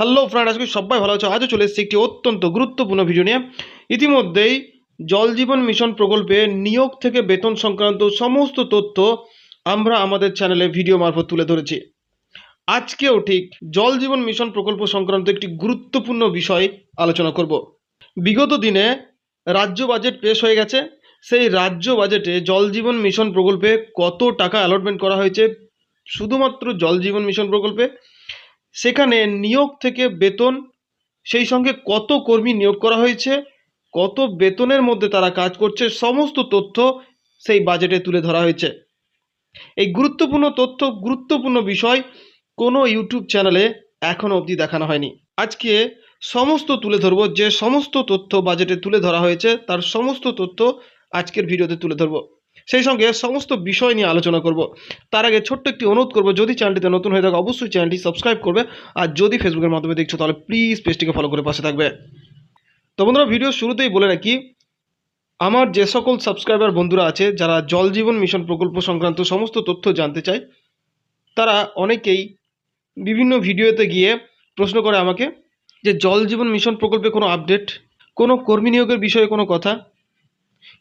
Hello friend আজকে সবাই ভালো আছো। আজও চলে এসেছি একটি অত্যন্ত গুরুত্বপূর্ণ ভিডিও নিয়ে। ইতিমধ্যেই জল জীবন মিশন প্রকল্পে নিয়োগ থেকে বেতন সংক্রান্ত সমস্ত তথ্য আমরা আমাদের চ্যানেলে ভিডিও মারফত তুলে ধরেছি। আজকেও ঠিক জল জীবন মিশন প্রকল্প সংক্রান্ত একটি গুরুত্বপূর্ণ বিষয় আলোচনা করব। বিগত দিনে রাজ্য বাজেট পেশ হয়ে গেছে। সেই রাজ্য বাজেটে জল জীবন মিশন প্রকল্পে কত টাকা অ্যালটমেন্ট করা হয়েছে? শুধুমাত্র জল জীবন মিশন প্রকল্পে সেখানে নিয়োগ থেকে বেতন, সেই সঙ্গে কত কর্মী নিয়োগ করা হয়েছে, কত বেতনের মধ্যে তারা কাজ করছে, সমস্ত তথ্য সেই বাজেটে তুলে ধরা হয়েছে। এই গুরুত্বপূর্ণ তথ্য, গুরুত্বপূর্ণ বিষয় কোনো ইউটিউব চ্যানেলে এখনও অবধি দেখানো হয়নি। আজকে সমস্ত তুলে ধরবো, যে সমস্ত তথ্য বাজেটে তুলে ধরা হয়েছে, তার সমস্ত তথ্য আজকের ভিডিওতে তুলে ধরবো। সেই সঙ্গে সমস্ত বিষয় নিয়ে আলোচনা করব। তার আগে ছোট্ট একটি অনুরোধ করব, যদি চ্যানেলটিতে নতুন হয়ে থাকে, অবশ্যই চ্যানেলটি সাবস্ক্রাইব করবে। আর যদি ফেসবুকের মাধ্যমে দেখছ, তাহলে প্লিজ পেজটিকে ফলো করে পাশে থাকবে। তো বন্ধুরা, ভিডিও শুরুতেই বলে রাখি, আমার যে সকল সাবস্ক্রাইবার বন্ধুরা আছে, যারা জল জীবন মিশন প্রকল্প সংক্রান্ত সমস্ত তথ্য জানতে চায়, তারা অনেকেই বিভিন্ন ভিডিওতে গিয়ে প্রশ্ন করে আমাকে যে, জল জীবন মিশন প্রকল্পে কোনো আপডেট কোনো কর্মী নিয়োগের বিষয়ে কোনো কথা,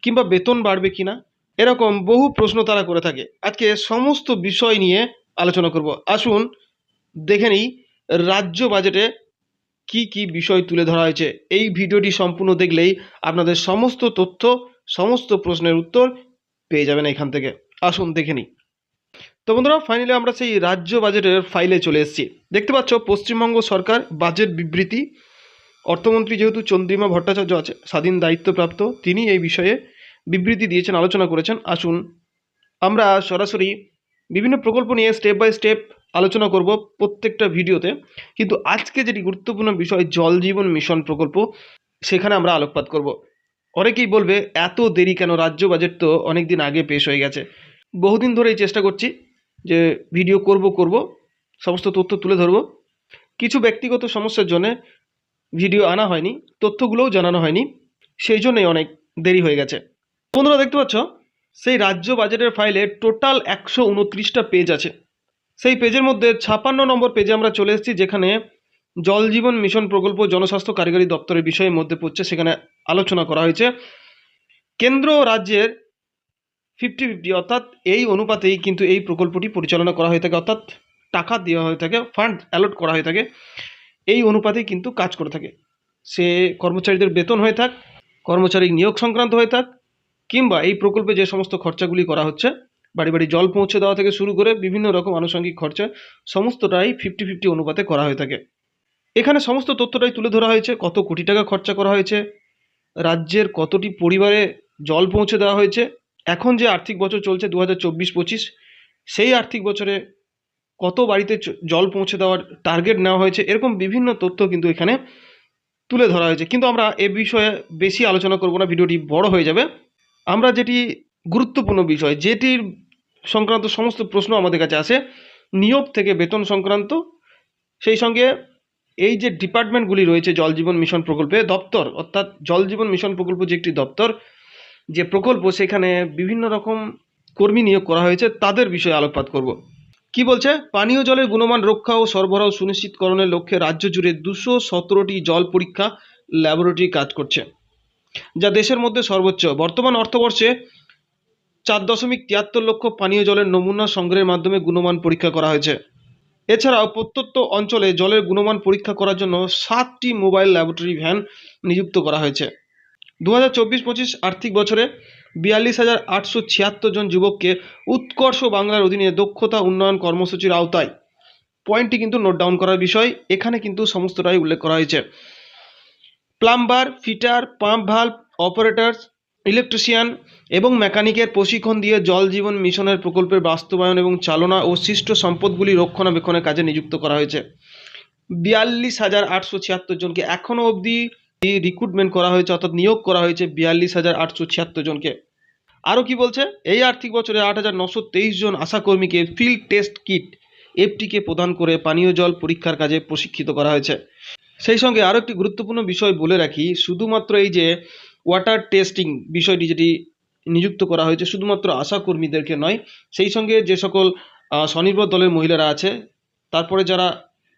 কিংবা বেতন বাড়বে কিনা? এরকম বহু প্রশ্ন তারা করে থাকে। আজকে সমস্ত বিষয় নিয়ে আলোচনা করব। আসুন দেখে নিই, রাজ্য বাজেটে কি কি বিষয় তুলে ধরা হয়েছে। এই ভিডিওটি সম্পূর্ণ দেখলেই আপনাদের সমস্ত তথ্য, সমস্ত প্রশ্নের উত্তর পেয়ে যাবেন এখান থেকে। আসুন দেখে নিই। তো বন্ধুরা ফাইনালি আমরা সেই রাজ্য বাজেটের ফাইলে চলে এসেছি। দেখতে পাচ্ছ, পশ্চিমবঙ্গ সরকার বাজেট বিবৃতি। অর্থমন্ত্রী যেহেতু চন্দ্রিমা ভট্টাচার্য আছে, স্বাধীন দায়িত্বপ্রাপ্ত, তিনি এই বিষয়ে বিবৃতি দিয়েছেন, আলোচনা করেছেন। আসুন, আমরা সরাসরি বিভিন্ন প্রকল্প নিয়ে স্টেপ বাই স্টেপ আলোচনা করব প্রত্যেকটা ভিডিওতে। কিন্তু আজকে যেটি গুরুত্বপূর্ণ বিষয়, জল জীবন মিশন প্রকল্প, সেখানে আমরা আলোকপাত করব। অনেকেই বলবে, এত দেরি কেন? রাজ্য বাজেট তো অনেক দিন আগে পেশ হয়ে গেছে। বহুদিন ধরেই চেষ্টা করছি যে ভিডিও করব করব, সমস্ত তথ্য তুলে ধরব। কিছু ব্যক্তিগত সমস্যার জন্য ভিডিও আনা হয়নি, তথ্যগুলোও জানানো হয়নি, সেই জন্যই অনেক দেরি হয়ে গেছে। বন্ধুরা, দেখতে পাচ্ছ? সেই রাজ্য বাজেটের ফাইলে টোটাল একশো উনত্রিশটা পেজ আছে। সেই পেজের মধ্যে ছাপান্ন নম্বর পেজে আমরা চলে এসেছি, যেখানে জল জীবন মিশন প্রকল্প জনস্বাস্থ্য কারিগরি দপ্তরের বিষয়ের মধ্যে পড়ছে, সেখানে আলোচনা করা হয়েছে। কেন্দ্র ও রাজ্যের ফিফটি ফিফটি অর্থাৎ এই অনুপাতেই কিন্তু এই প্রকল্পটি পরিচালনা করা হয়ে থাকে, অর্থাৎ টাকা দেওয়া হয়ে থাকে ফান্ড অ্যালট করা হয়ে থাকে। এই অনুপাতেই কিন্তু কাজ করে থাকে। সে কর্মচারীদের বেতন হয়ে থাক কর্মচারী নিয়োগ সংক্রান্ত হয়ে থাক কিংবা এই প্রকল্পে যে সমস্ত খরচাগুলি করা হচ্ছে, বাড়ি বাড়ি জল পৌঁছে দেওয়া থেকে শুরু করে বিভিন্ন রকম আনুষঙ্গিক খরচা, সমস্তটাই ফিফটি ফিফটি অনুপাতে করা হয়ে থাকে। এখানে সমস্ত তথ্যটাই তুলে ধরা হয়েছে, কত কোটি টাকা খরচা করা হয়েছে, রাজ্যের কতটি পরিবারে জল পৌঁছে দেওয়া হয়েছে, এখন যে আর্থিক বছর চলছে দু হাজার চব্বিশ পঁচিশ, সেই আর্থিক বছরে কত বাড়িতে জল পৌঁছে দেওয়ার টার্গেট নেওয়া হয়েছে, এরকম বিভিন্ন তথ্য কিন্তু এখানে তুলে ধরা হয়েছে। কিন্তু আমরা এ বিষয়ে বেশি আলোচনা করব না, ভিডিওটি বড় হয়ে যাবে। আমরা যেটি গুরুত্বপূর্ণ বিষয়, যেটির সংক্রান্ত সমস্ত প্রশ্ন আমাদের কাছে আসে নিয়োগ থেকে বেতন সংক্রান্ত, সেই সঙ্গে এই যে ডিপার্টমেন্টগুলি রয়েছে জল জীবন মিশন প্রকল্পে, দপ্তর, অর্থাৎ জল জীবন মিশন প্রকল্প যে একটি দপ্তর, যে প্রকল্প, সেখানে বিভিন্ন রকম কর্মী নিয়োগ করা হয়েছে, তাদের বিষয়ে আলোকপাত করব। কি বলছে? পানীয় জলের গুণমান রক্ষা ও সরবরাহ সুনিশ্চিতকরণের লক্ষ্যে রাজ্য জুড়ে দুশো সতেরোটি জল পরীক্ষা ল্যাবরেটরি কাজ করছে। যা দেশের মধ্যে সর্বোচ্চ। বর্তমান অর্থবর্ষে চার দশমিক তিয়াত্তর লক্ষ পানীয় জলের নমুনা সংগ্রহের মাধ্যমে গুণমান পরীক্ষা করা হয়েছে। এছাড়াও প্রত্যন্ত অঞ্চলে জলের গুণমান পরীক্ষা করার জন্য সাতটি মোবাইল ল্যাবরেটরি ভ্যান নিযুক্ত করা হয়েছে। দু হাজার চব্বিশ পঁচিশ আর্থিক বছরে বিয়াল্লিশ হাজার আটশো ছিয়াত্তর জন যুবককে উৎকর্ষ বাংলার অধীনে দক্ষতা উন্নয়ন কর্মসূচির আওতায়। পয়েন্টটি কিন্তু নোট ডাউন করার বিষয়। এখানে কিন্তু সমস্তটাই উল্লেখ করা হয়েছে। Plumber, fitter, pump valve, operators, electrician এবং মেকানিকের প্রশিক্ষণ দিয়ে জল জীবন মিশনের প্রকল্পের বাস্তবায়ন এবং চালনা ও সৃষ্ট সম্পদগুলি রক্ষণাবেক্ষণের কাজে নিযুক্ত করা হয়েছে। বিয়াল্লিশ হাজার আটশো ছিয়াত্তর জনকে এখনও অবধি রিক্রুটমেন্ট করা হয়েছে অর্থাৎ নিয়োগ করা হয়েছে বিয়াল্লিশ হাজার আটশো ছিয়াত্তর জনকে। আরও কি বলছে? এই আর্থিক বছরে আট হাজার নশো তেইশ জন আশাকর্মীকে ফিল্ড টেস্ট কিট এফটিকে প্রদান করে পানীয় জল পরীক্ষার কাজে প্রশিক্ষিত করা হয়েছে। সেই সঙ্গে আরও একটি গুরুত্বপূর্ণ বিষয় বলে রাখি, শুধুমাত্র এই যে ওয়াটার টেস্টিং বিষয়টি যেটি নিযুক্ত করা হয়েছে শুধুমাত্র আশা কর্মীদেরকে নয়, সেই সঙ্গে যে সকল স্বনির্ভর দলের মহিলারা আছে, তারপরে যারা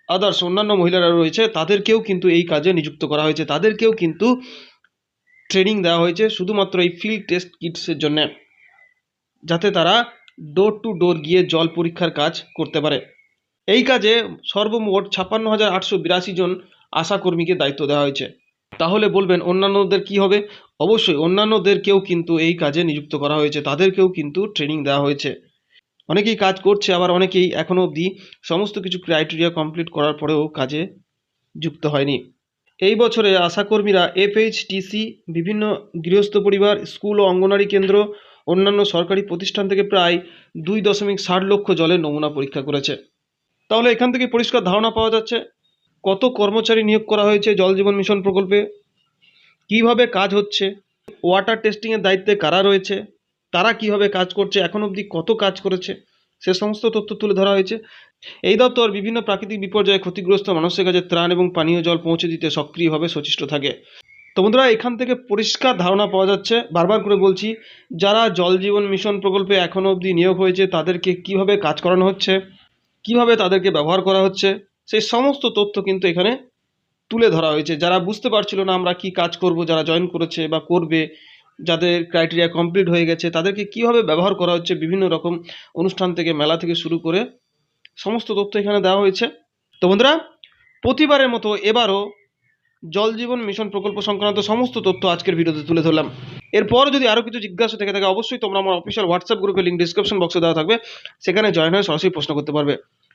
আদার্স অন্যান্য মহিলারা রয়েছে, তাদেরকেও কিন্তু এই কাজে নিযুক্ত করা হয়েছে। তাদেরকেও কিন্তু ট্রেনিং দেওয়া হয়েছে শুধুমাত্র এই ফিল্ড টেস্ট কিটসের জন্য, যাতে তারা ডোর টু ডোর গিয়ে জল পরীক্ষার কাজ করতে পারে। এই কাজে সর্বমোট ছাপ্পান্ন হাজার আটশো বিরাশি জন আশাকর্মীকে দায়িত্ব দেওয়া হয়েছে। তাহলে বলবেন, অন্যান্যদের কি হবে? অবশ্যই, অন্যান্যদেরকেও কিন্তু এই কাজে নিযুক্ত করা হয়েছে। তাদেরকেও কিন্তু ট্রেনিং দেওয়া হয়েছে। অনেকেই কাজ করছে, আবার অনেকেই এখনও অবধি সমস্ত কিছু ক্রাইটেরিয়া কমপ্লিট করার পরেও কাজে যুক্ত হয়নি। এই বছরে আশাকর্মীরা এফএইচটিসি বিভিন্ন গৃহস্থ পরিবার, স্কুল ও অঙ্গনারী কেন্দ্র, অন্যান্য সরকারি প্রতিষ্ঠান থেকে প্রায় দুই দশমিক ষাট লক্ষ জলের নমুনা পরীক্ষা করেছে। তাহলে এখান থেকে পরিষ্কার ধারণা পাওয়া যাচ্ছে কত কর্মচারী নিয়োগ করা হয়েছে জল জীবন মিশন প্রকল্পে? কীভাবে কাজ হচ্ছে? ওয়াটার টেস্টিংয়ের দায়িত্বে কারা রয়েছে? তারা কীভাবে কাজ করছে? এখন অবধি কত কাজ করেছে? সে সমস্ত তথ্য তুলে ধরা হয়েছে। এই দপ্তর বিভিন্ন প্রাকৃতিক বিপর্যয়ে ক্ষতিগ্রস্ত মানুষের কাছে ত্রাণ এবং পানীয় জল পৌঁছে দিতে সক্রিয়ভাবে সচেষ্ট থাকে। তো বন্ধুরা, এখান থেকে পরিষ্কার ধারণা পাওয়া যাচ্ছে। বারবার করে বলছি, যারা জল জীবন মিশন প্রকল্পে এখনও অবধি নিয়োগ হয়েছে, তাদেরকে কীভাবে কাজ করানো হচ্ছে? কীভাবে তাদেরকে ব্যবহার করা হচ্ছে? সেই সমস্ত তথ্য কিন্তু এখানে তুলে ধরা হয়েছে। যারা বুঝতে পারছিল না আমরা কি কাজ করব, যারা জয়েন করেছে বা করবে, যাদের ক্রাইটেরিয়া কমপ্লিট হয়ে গেছে, তাদেরকে কীভাবে ব্যবহার করা হচ্ছে বিভিন্ন রকম অনুষ্ঠান থেকে, মেলা থেকে শুরু করে সমস্ত তথ্য এখানে দেওয়া হয়েছে। তো বন্ধুরা, প্রতিবারের মতো এবারও জল জীবন মিশন প্রকল্প সংক্রান্ত সমস্ত তথ্য আজকের ভিডিওতে তুলে ধরলাম। এরপর যদি আরও কিছু জিজ্ঞাসা থেকে থাকে, অবশ্যই তোমরা আমার অফিসিয়াল হোয়াটসঅ্যাপ গ্রুপের লিঙ্ক ডিসক্রিপশন বক্সে দেওয়া থাকবে। সেখানে জয়েন হয়ে সরাসরি প্রশ্ন করতে পারবে।